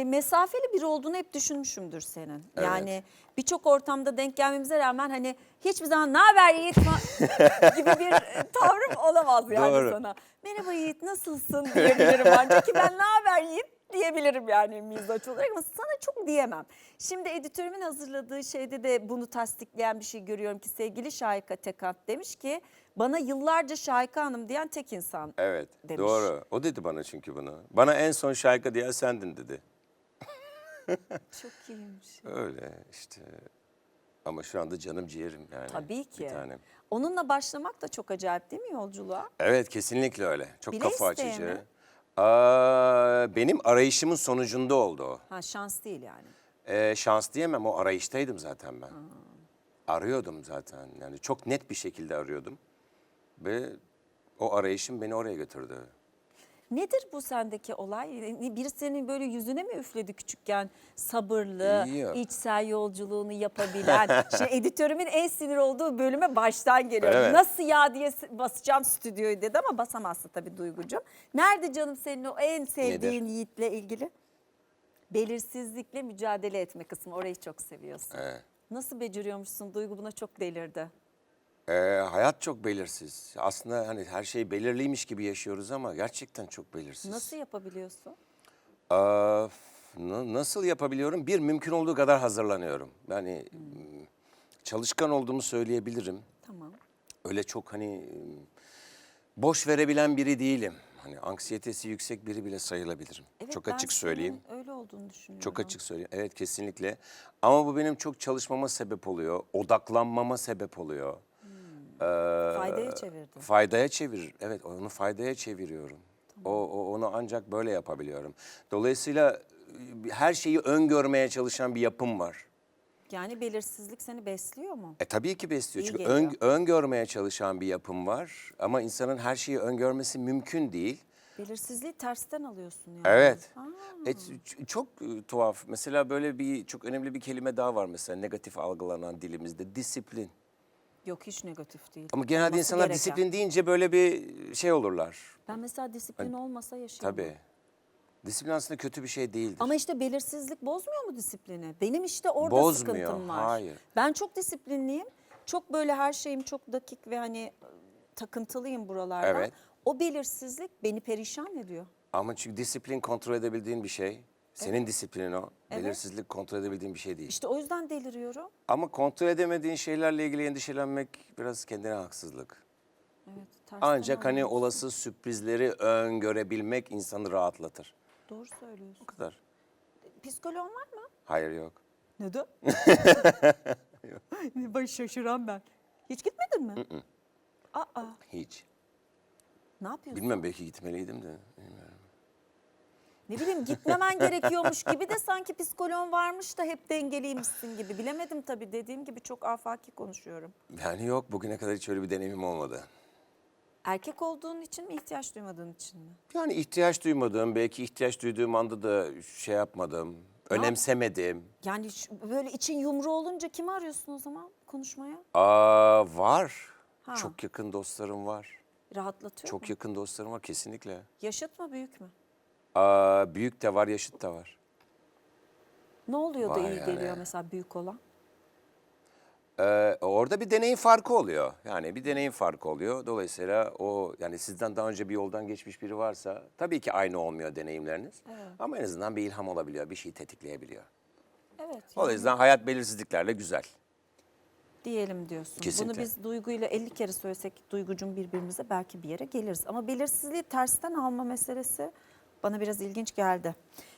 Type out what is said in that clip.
e, mesafeli biri olduğunu hep düşünmüşümdür senin. Evet. Yani birçok ortamda denk gelmemize rağmen hani hiçbir zaman ne haber Yiğit gibi bir e, tavrım olamaz yani Doğru. sana. Merhaba Yiğit nasılsın diyebilirim ancak ki ben ne haber Yiğit diyebilirim yani mizaç olarak ama sana çok diyemem. Şimdi editörümün hazırladığı şeyde de bunu tasdikleyen bir şey görüyorum ki sevgili Şahika Tekant demiş ki bana yıllarca Şahika Hanım diyen tek insan. Evet demiş. doğru. O dedi bana çünkü bunu. Bana en son şarkı diyen sendin dedi. Çok iyiymiş. Öyle işte. Ama şu anda canım ciğerim yani. Tabii ki. Bir tanem. Onunla başlamak da çok acayip değil mi yolculuğa? Evet kesinlikle öyle. Çok Bile kafa açıcı. mi? Aa, benim arayışımın sonucunda oldu o. Ha şans değil yani. Ee, şans diyemem o arayıştaydım zaten ben. Arıyordum zaten yani çok net bir şekilde arıyordum. Ve o arayışım beni oraya götürdü. Nedir bu sendeki olay? Biri senin böyle yüzüne mi üfledi küçükken? Sabırlı, Yok. içsel yolculuğunu yapabilen. Şimdi editörümün en sinir olduğu bölüme baştan geliyor. Evet. Nasıl ya diye basacağım stüdyoyu dedi ama basamazsın tabii Duygucuğum. Nerede canım senin o en sevdiğin Yiğit'le ilgili? Belirsizlikle mücadele etme kısmı. Orayı çok seviyorsun. Evet. Nasıl beceriyormuşsun? Duygu buna çok delirdi. Ee, hayat çok belirsiz. Aslında hani her şey belirliymiş gibi yaşıyoruz ama gerçekten çok belirsiz. Nasıl yapabiliyorsun? Aa, na- nasıl yapabiliyorum? Bir mümkün olduğu kadar hazırlanıyorum. Yani Hmm. m, çalışkan olduğumu söyleyebilirim. Tamam. Öyle çok hani m, boş verebilen biri değilim. Hani anksiyetesi yüksek biri bile sayılabilirim. Evet, çok ben açık senin söyleyeyim. Öyle olduğunu düşünüyorum. Çok açık söyleyeyim. Evet kesinlikle. Ama bu benim çok çalışmama sebep oluyor. Odaklanmama sebep oluyor. Faydaya çevirdin. Faydaya çevir. Evet onu faydaya çeviriyorum. O, o- onu ancak böyle yapabiliyorum. Dolayısıyla e, her şeyi öngörmeye çalışan bir yapım var. Yani belirsizlik seni besliyor mu? E tabii ki besliyor. İyi Çünkü geliyor. ön, öngörmeye çalışan bir yapım var. Ama insanın her şeyi öngörmesi mümkün değil. Belirsizliği tersten alıyorsun yani. Evet. Ha. E, çok e, tuhaf. Mesela böyle bir çok önemli bir kelime daha var mesela negatif algılanan dilimizde. Disiplin. Yok hiç negatif değil. Ama genelde Olması insanlar gereken. disiplin deyince böyle bir şey olurlar. Ben mesela disiplin olmasa yaşayamam. Tabii. Disiplin aslında kötü bir şey değildir. Ama işte belirsizlik bozmuyor mu disiplini? Benim işte orada Bozmuyor, sıkıntım var. hayır. Ben çok disiplinliyim. Çok böyle her şeyim çok dakik ve hani e, takıntılıyım buralardan. Evet. O belirsizlik beni perişan ediyor. Ama çünkü disiplin kontrol edebildiğin bir şey. Senin disiplinin o. Belirsizlik kontrol edebildiğin bir şey değil. İşte o yüzden deliriyorum. Ama kontrol edemediğin şeylerle ilgili endişelenmek biraz kendine haksızlık. Evet. tersten Ancak hani alıyorsun. olası sürprizleri öngörebilmek insanı rahatlatır. Doğru söylüyorsun. Bu kadar. Psikoloğun var mı? Hayır yok. Neden? Baş şaşıran ben. Hiç gitmedin mi? Aa, Hiç. ne yapıyorsun? Bilmem belki gitmeliydim de. Ne bileyim gitmemen gerekiyormuş gibi de sanki psikoloğun varmış da hep dengeliymişsin gibi. Bilemedim tabii dediğim gibi çok afaki konuşuyorum. Yani yok bugüne kadar hiç öyle bir deneyimim olmadı. Erkek olduğun için mi ihtiyaç duymadığın için mi? Yani ihtiyaç duymadığım, belki ihtiyaç duyduğum anda da şey yapmadım, önemsemedim. Yani şu- böyle için yumru olunca kimi arıyorsun o zaman konuşmaya? Aa, var. Ha. Çok yakın dostlarım var. Rahatlatıyor Çok mu? yakın dostlarım var kesinlikle. Yaşıt mı büyük mü? Aa, büyük de var, yaşıt da var. Ne oluyor da Vay iyi yani. geliyor mesela büyük olan? Ee, orada bir deneyim farkı oluyor. Yani bir deneyim farkı oluyor. Dolayısıyla o yani sizden daha önce bir yoldan geçmiş biri varsa tabii ki aynı olmuyor deneyimleriniz. Ama en azından bir ilham olabiliyor, bir şey tetikleyebiliyor. Evet. O yüzden hayat belirsizliklerle güzel. diyelim diyorsun. Kesinlikle. Bunu biz duyguyla 50 kere söylesek duygucum birbirimize belki bir yere geliriz. Ama belirsizliği tersten alma meselesi bana biraz ilginç geldi.